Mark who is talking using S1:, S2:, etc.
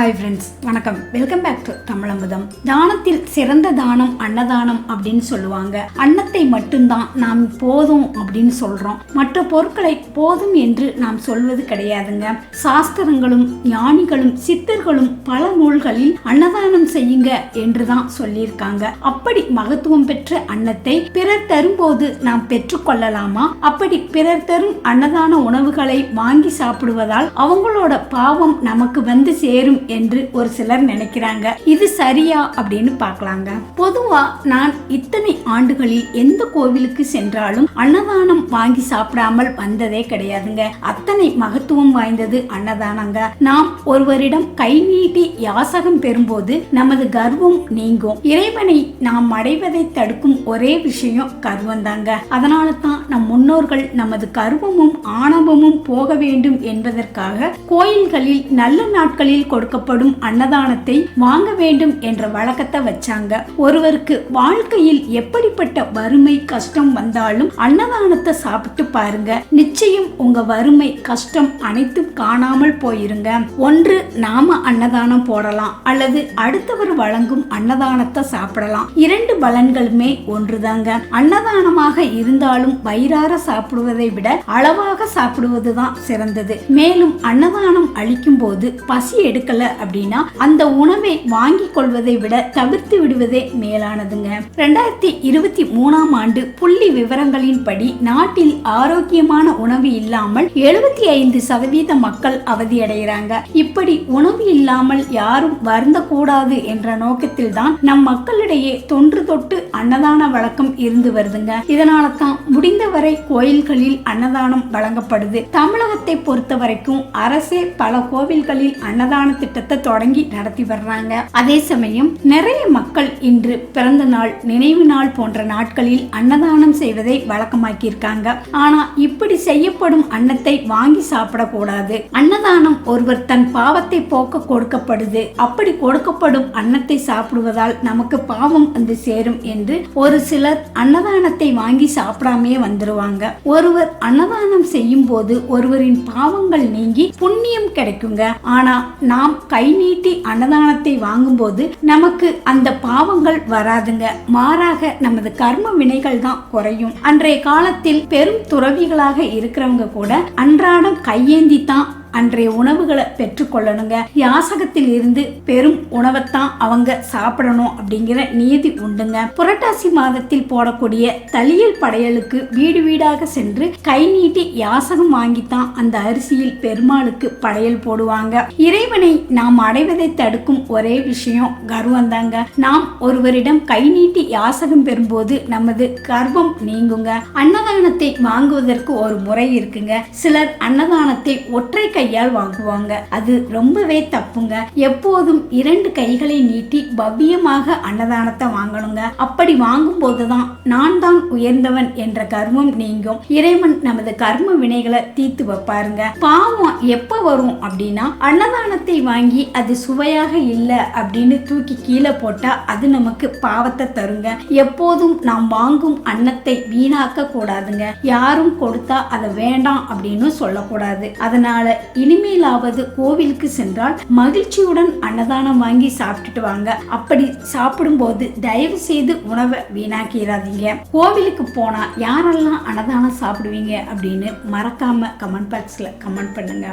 S1: Hi friends வணக்கம். Welcome back to Tamizhamudham தானத்தில் சிறந்த தானம் அன்னதானம் அப்படின்னு சொல்லுவாங்க. அன்னத்தை மட்டும்தான் நாம் போதும் அப்படின்னு சொல்றோம். மற்ற பொருட்களை போதும் என்று நாம் சொல்வது கிடையாதுங்க. சாஸ்திரங்களும் ஞானிகளும் சித்தர்களும் பல நூல்களில் அன்னதானம் செய்யுங்க என்று தான் சொல்லியிருக்காங்க. அப்படி மகத்துவம் பெற்ற அன்னத்தை பிறர் தரும்போது நாம் பெற்றுக்கொள்ளலாமா அப்படி பிறர் தரும் அன்னதான உணவுகளை வாங்கி சாப்பிடுவதால் அவங்களோட பாவம் நமக்கு வந்து சேரும் என்று ஒரு சிலர் நினைக்கிறாங்க. இது சரியா அப்படின்னு பார்க்கலாங்க. பொதுவா நான் இத்தனை ஆண்டுகளில் எந்த கோவிலுக்கு சென்றாலும் அன்னதானம் வாங்கி சாப்பிடாமல் வந்ததே கிடையாதுங்க. அத்தனை மகத்துவம் வாய்ந்தது அன்னதானங்க. நாம் ஒருவரிடம் கை நீட்டி யாசகம் பெறும்போது நமது கர்வம் நீங்கும். இறைவனை நாம் அடைவதை தடுக்கும் ஒரே விஷயம் கர்வம் தாங்க அதனால தான் நம் முன்னோர்கள் நமது கர்வமும் ஆணவமும் போக வேண்டும் என்பதற்காக கோயில்களில் நல்ல நாட்களில் கொடுக்கப்படும் அன்னதானத்தை வாங்க வேண்டும் என்ற வழக்கத்தை வச்சாங்க. ஒருவருக்கு வாழ்க்கையில் எப்படி எப்படிப்பட்ட வறுமை கஷ்டம் வந்தாலும் அன்னதானத்தை சாப்பிட்டு பாருங்க. நிச்சயம் உங்க வறுமை கஷ்டம் அனைத்தும் காணாமல் போயிருங்க. ஒன்று நாம அன்னதானம் போடலாம். அல்லது அடுத்தவர் வழங்கும் அன்னதானத்தை சாப்பிடலாம். இரண்டு பலன்களுமே ஒன்றுதாங்க. அன்னதானமாக இருந்தாலும் வயிறார சாப்பிடுவதை விட அளவாக சாப்பிடுவதுதான் சிறந்தது. மேலும் அன்னதானம் அளிக்கும் போது பசி எடுக்கல அப்படின்னா அந்த உணவை வாங்கி கொள்வதை விட தவிர்த்து விடுவதே மேலானதுங்க. ரெண்டாயிரத்தி இருபத்தி மூணாம் ஆண்டு புள்ளி விவரங்களின்படி நாட்டில் ஆரோக்கியமான உணவு இல்லாமல் எழுபத்தி ஐந்து சதவீத மக்கள் அவதியடைகிறாங்க. இப்படி உணவு இல்லாமல் யாரும் வருந்தக்கூடாது என்ற நோக்கத்தில் தான் நம் மக்களிடையே தொன்று தொட்டு அன்னதான வழக்கம் இருந்து வருதுங்க. இதனால தான் முடிந்தவரை கோயில்களில் அன்னதானம் வழங்கப்படுது. தமிழகத்தை பொறுத்த வரைக்கும் அரசே பல கோவில்களில் அன்னதான திட்டத்தை தொடங்கி நடத்தி வர்றாங்க. அதே சமயம் நிறைய மக்கள் இன்று பிறந்த நாள் நினைவு நாள் போன்ற நாட்களில் அன்னதானம் செய்வதை வழக்கமாக்கி இருக்காங்க ஆனா இப்படி செய்யப்படும் அன்னத்தை வாங்கி சாப்பிடக்கூடாது. அன்னதானம் ஒருவர் தன் பாவத்தை போக்க கொடுக்கப்படுது. அப்படி கொடுக்கப்படும் அன்னத்தை சாப்பிடுவதால் நமக்கு பாவம் வந்து சேரும் என்று ஒரு சிலர் அன்னதானத்தை வாங்கி சாப்பிடாம வந்துருவாங்க. ஒருவர் அன்னதானம் செய்யும் போது ஒருவரின் பாவங்கள் நீங்கி புண்ணியம் கிடைக்குங்க. ஆனா நாம் கை நீட்டி அன்னதானத்தை வாங்கும்போது நமக்கு அந்த பாவங்கள் வராதுங்க. மாறாக நமது கர்ம வினைகள் தான் குறையும். அன்றைய காலத்தில் பெரும் துறவிகளாக இருக்கிறவங்க கூட அன்றாடம் கையேந்தி தான் அன்றைய உணவுகளை பெற்றுக்கொள்ளணுங்க. யாசகத்தில் இருந்து பெரும் உணவைத்தான் அவங்க சாப்பிடணும் அப்படிங்கிற நீதி உண்டுங்க. புரட்டாசி மாதத்தில் போடக்கூடிய தலியல் படையலுக்கு வீடு வீடாக சென்று கை நீட்டி யாசகம் வாங்கித்தான் அந்த அரிசியில் பெருமாளுக்கு படையல் போடுவாங்க. இறைவனை நாம் அடைவதை தடுக்கும் ஒரே விஷயம் கர்வம் தாங்க நாம் ஒருவரிடம் கை நீட்டி யாசகம் பெறும்போது நமது கர்வம் நீங்குங்க. அன்னதானத்தை வாங்குவதற்கு ஒரு முறை இருக்குங்க. சிலர் அன்னதானத்தை ஒற்றை கையால் வாங்குவாங்க. அது ரொம்பவே தப்புங்க. எப்போதும் இரண்டு கைகளை நீட்டி பவ்யமாக அன்னதானத்தை வாங்கணுங்க. அப்படி வாங்கும் போதுதான் நான் தான் உயர்ந்தவன் என்ற கர்மம் நீங்கும். இறைவன் நமது கர்ம வினைகளை தீர்த்து வைப்பாருங்க. பாவம் எப்ப வரும் அப்படின்னா அன்னதானத்தை வாங்கி அது சுவையாக இல்லை அப்படின்னு தூக்கி கீழே போட்டா அது நமக்கு பாவத்தை தருங்க. எப்போதும் நாம் வாங்கும் அன்னத்தை வீணாக்க கூடாதுங்க யாரும் கொடுத்தா அதை வேண்டாம் அப்படின்னு சொல்லக்கூடாது. அதனால இனிமேலாவது கோவிலுக்கு சென்றால் மகிழ்ச்சியுடன் அன்னதானம் வாங்கி சாப்பிட்டுட்டு வாங்க. அப்படி சாப்பிடும்போது தயவு செய்து உணவை வீணாக்கிறாதீங்க. கோவிலுக்கு போனா யாரெல்லாம் அன்னதானம் சாப்பிடுவீங்க அப்படின்னு மறக்காம கமெண்ட் பாக்ஸ்ல கமெண்ட் பண்ணுங்க.